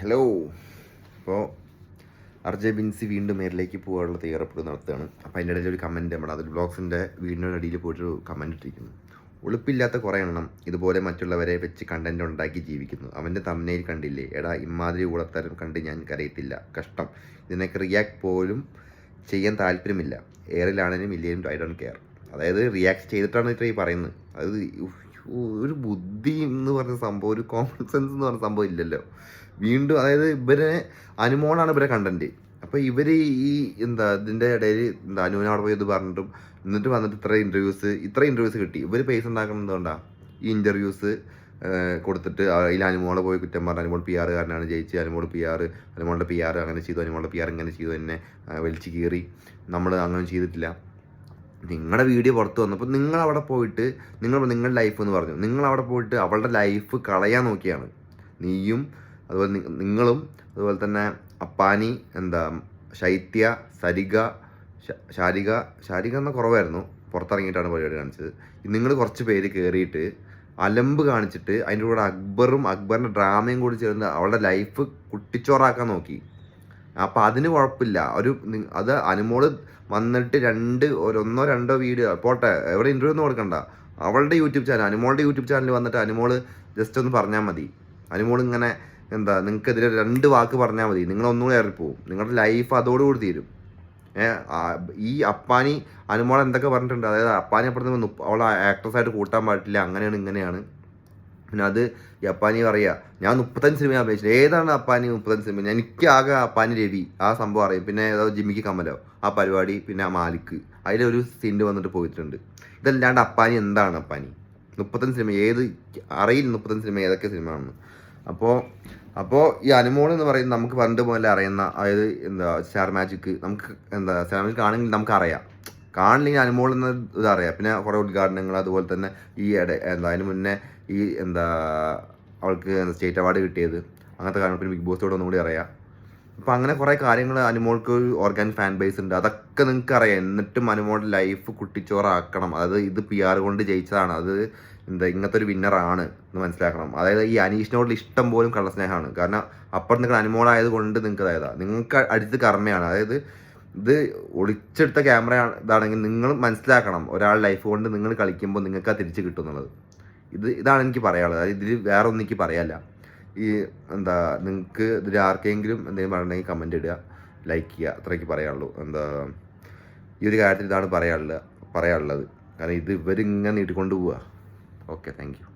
Hello അപ്പോൾ അർജയ് ബിൻസി വീണ്ടും മേലിലേക്ക് പോകാനുള്ള തയ്യാറെടുപ്പ് നടത്തുകയാണ് അപ്പോൾ അതിന്റെ ഇടയിൽ ഒരു കമന്റ് നമ്മുടെ അതിൽ ബ്ലോഗ്സിന്റെ വീടിന്റെ അടിയിൽ പോയിട്ടൊരു കമന്റ് ഇട്ടിരിക്കുന്നു. ഒളിപ്പില്ലാത്ത കുറേ എണ്ണം ഇതുപോലെ മറ്റുള്ളവരെ വെച്ച് കണ്ടന്റ് ഉണ്ടാക്കി ജീവിക്കുന്നു. അവന്റെ തമ്മനയിൽ കണ്ടില്ലേ? എടാ ഇമാതിരി ഉളത്തരം കണ്ട് ഞാൻ കരയത്തില്ല. കഷ്ടം. ഇതിനൊക്കെ റിയാക്ട് പോലും ചെയ്യാൻ താല്പര്യമില്ല. എയറിലാണെങ്കിലും ഇല്ലെങ്കിലും ഐ ഡോണ്ട് കെയർ അതായത് റിയാക്ട് ചെയ്തിട്ടാണ് ഇത്ര ഈ പറയുന്നത്. അത് ഒരു ബുദ്ധി എന്ന് പറഞ്ഞ സംഭവം ഒരു കോമൺ സെൻസ് എന്ന് പറഞ്ഞ സംഭവം ഇല്ലല്ലോ. വീണ്ടും അതായത് ഇവരെ അനുമോളാണ് ഇവരെ കണ്ടന്റ് അപ്പോൾ ഇവർ ഈ എന്താ ഇതിന്റെ ഇടയിൽ എന്താ അനുവിനെ പോയി ഇത് പറഞ്ഞിട്ടും എന്നിട്ട് വന്നിട്ട് ഇത്ര ഇന്റർവ്യൂസ് ഇത്ര ഇന്റർവ്യൂസ് കിട്ടി. ഇവർ പൈസ ഉണ്ടാക്കണം എന്തുകൊണ്ടാണ് ഈ ഇന്റർവ്യൂസ് കൊടുത്തിട്ട് അതിൽ അനുമോളെ പോയി കുറ്റം പറഞ്ഞു അനുമോൾ പി ആറുകാരനാണ് ജയിച്ച് അനുമോൾ പി ആർ അനുമോളുടെ പി ആർ അങ്ങനെ ചെയ്തു അനുമോളുടെ പി ആർ ഇങ്ങനെ ചെയ്തു എന്നെ വലിച്ചു കീറി. നമ്മൾ അങ്ങനെ ചെയ്തിട്ടില്ല. നിങ്ങളുടെ വീഡിയോ പുറത്ത് വന്നപ്പോൾ നിങ്ങൾ അവിടെ പോയിട്ട് നിങ്ങൾ നിങ്ങളുടെ ലൈഫ് എന്ന് പറഞ്ഞു. നിങ്ങൾ അവിടെ പോയിട്ട് അവളുടെ ലൈഫ് കളയാൻ നോക്കിയാണ്. നീയും അതുപോലെ നിങ്ങളും അതുപോലെ തന്നെ അപ്പാനി എന്താ ശൈത്യ സരിക ശാരിക ശാരിക എന്ന കുറവായിരുന്നു. പുറത്തിറങ്ങിയിട്ടാണ് പരിപാടി കാണിച്ചത്. നിങ്ങൾ കുറച്ച് പേര് കയറിയിട്ട് അലമ്പ് കാണിച്ചിട്ട് അതിന്റെ കൂടെ അക്ബറും അക്ബറിന്റെ ഡ്രാമയും കൂടി ചേർന്ന് അവളുടെ ലൈഫ് കുട്ടിച്ചോറാക്കാൻ നോക്കി. അപ്പം അതിന് കുഴപ്പമില്ല. ഒരു അത് അനുമോൾ വന്നിട്ട് രണ്ട് ഒന്നോ രണ്ടോ വീഡിയോ പോട്ടെ എവിടെ ഇന്റർവ്യൂ ഒന്നും കൊടുക്കണ്ട. അവളുടെ യൂട്യൂബ് ചാനൽ അനുമോളുടെ യൂട്യൂബ് ചാനലിൽ വന്നിട്ട് അനുമോൾ ജസ്റ്റ് ഒന്ന് പറഞ്ഞാൽ മതി. അനുമോൾ ഇങ്ങനെ എന്താ നിങ്ങൾക്കെതിരെ രണ്ട് വാക്ക് പറഞ്ഞാൽ മതി. നിങ്ങൾ ഒന്നുകൂടെ ഇറങ്ങിപ്പോവും നിങ്ങളുടെ ലൈഫ് അതോടുകൂടി തീരും. ഈ അപ്പാനി അനുമോൾ എന്തൊക്കെ പറഞ്ഞിട്ടുണ്ട്? അതായത് അപ്പാനി അപ്പുറത്ത് അവൾ ആക്ട്രസ് ആയിട്ട് കൂട്ടാൻ പാടില്ല. അങ്ങനെയാണ് ഇങ്ങനെയാണ്. പിന്നെ അത് ഈ അപ്പാനി പറയുക. ഞാൻ മുപ്പത്തഞ്ച് സിനിമ അഭിനയിച്ചത് ഏതാണ് അപ്പാനി മുപ്പത്തഞ്ച് സിനിമ എനിക്ക് ആകെ അപ്പാനി രവി ആ സംഭവം അറിയും. പിന്നെ ഏതോ ജിമ്മിക്ക് കമ്മലോ ആ പരിപാടി പിന്നെ ആ മാലിക്ക് അതിലൊരു സീന്റെ വന്നിട്ട് പോയിട്ടുണ്ട്. ഇതല്ലാണ്ട് അപ്പാനി എന്താണ് അപ്പാനി? മുപ്പത്തഞ്ച് സിനിമ ഏത് അറിയില്ല മുപ്പത്തഞ്ച് സിനിമ ഏതൊക്കെ സിനിമ ആണെന്ന്. അപ്പോൾ അപ്പോൾ ഈ അനുമോൾ എന്ന് പറയുന്നത് നമുക്ക് പണ്ട് മുതലേ അറിയുന്ന അതായത് എന്താ സ്റ്റാർ മാജിക് നമുക്ക് എന്താ സ്റ്റാർ മാജിക് ആണെങ്കിൽ നമുക്ക് അറിയാം കാണില്ലെങ്കിൽ അനുമോൾ എന്ന ഇതറിയാം പിന്നെ കുറേ ഉദ്ഘാടനങ്ങൾ അതുപോലെ തന്നെ ഈ ഇട എന്താ അതിന് മുന്നേ ഈ എന്താ അവൾക്ക് സ്റ്റേറ്റ് അവാർഡ് കിട്ടിയത്. അങ്ങനത്തെ കാര്യങ്ങൾ പിന്നെ ബിഗ് ബോസ് ഒന്നും കൂടി അറിയാം. അപ്പോൾ അങ്ങനെ കുറേ കാര്യങ്ങൾ അനുമോൾക്ക് ഒരു ഓർഗാനിക് ഫാൻ ബേസ് ഉണ്ട്. അതൊക്കെ നിങ്ങൾക്ക് അറിയാം. എന്നിട്ടും അനുമോളുടെ ലൈഫ് കുട്ടിച്ചോറാക്കണം. അതായത് ഇത് പി ആർ കൊണ്ട് ജയിച്ചതാണ്. അത് എന്താ ഇങ്ങനത്തെ ഒരു വിന്നറാണ് എന്ന് മനസ്സിലാക്കണം. അതായത് ഈ അനീഷിനോടുള്ള ഇഷ്ടം പോലും കള്ളസ്നേഹമാണ്. കാരണം അപ്പുറത്ത് നിങ്ങൾ അനുമോളായത് കൊണ്ട് നിങ്ങൾക്ക് അതായത് നിങ്ങൾക്ക് അടുത്ത് കർമ്മയാണ്. അതായത് ഇത് ഒളിച്ചെടുത്ത ക്യാമറ ഇതാണെങ്കിൽ നിങ്ങൾ മനസ്സിലാക്കണം. ഒരാൾ ലൈഫ് കൊണ്ട് നിങ്ങൾ കളിക്കുമ്പോൾ നിങ്ങൾക്ക് ആ തിരിച്ച് കിട്ടും എന്നുള്ളത് ഇത് ഇതാണ് എനിക്ക് പറയാനുള്ളത്. ഇതിൽ വേറെ ഒന്നും എനിക്ക് പറയാനില്ല. ഈ എന്താ നിങ്ങൾക്ക് ഇതിൽ ആർക്കെങ്കിലും എന്തെങ്കിലും പറയണമെങ്കിൽ കമന്റ് ഇടുക ലൈക്ക് ചെയ്യുക. അത്രയ്ക്ക് പറയാനുള്ളൂ. എന്താ ഈ ഒരു കാര്യത്തിൽ ഇതാണ് പറയാനുള്ളത് പറയാനുള്ളത്. കാരണം ഇത് ഇവരിങ്ങനെ നീട്ടിക്കൊണ്ട് പോവുക ഓക്കെ താങ്ക്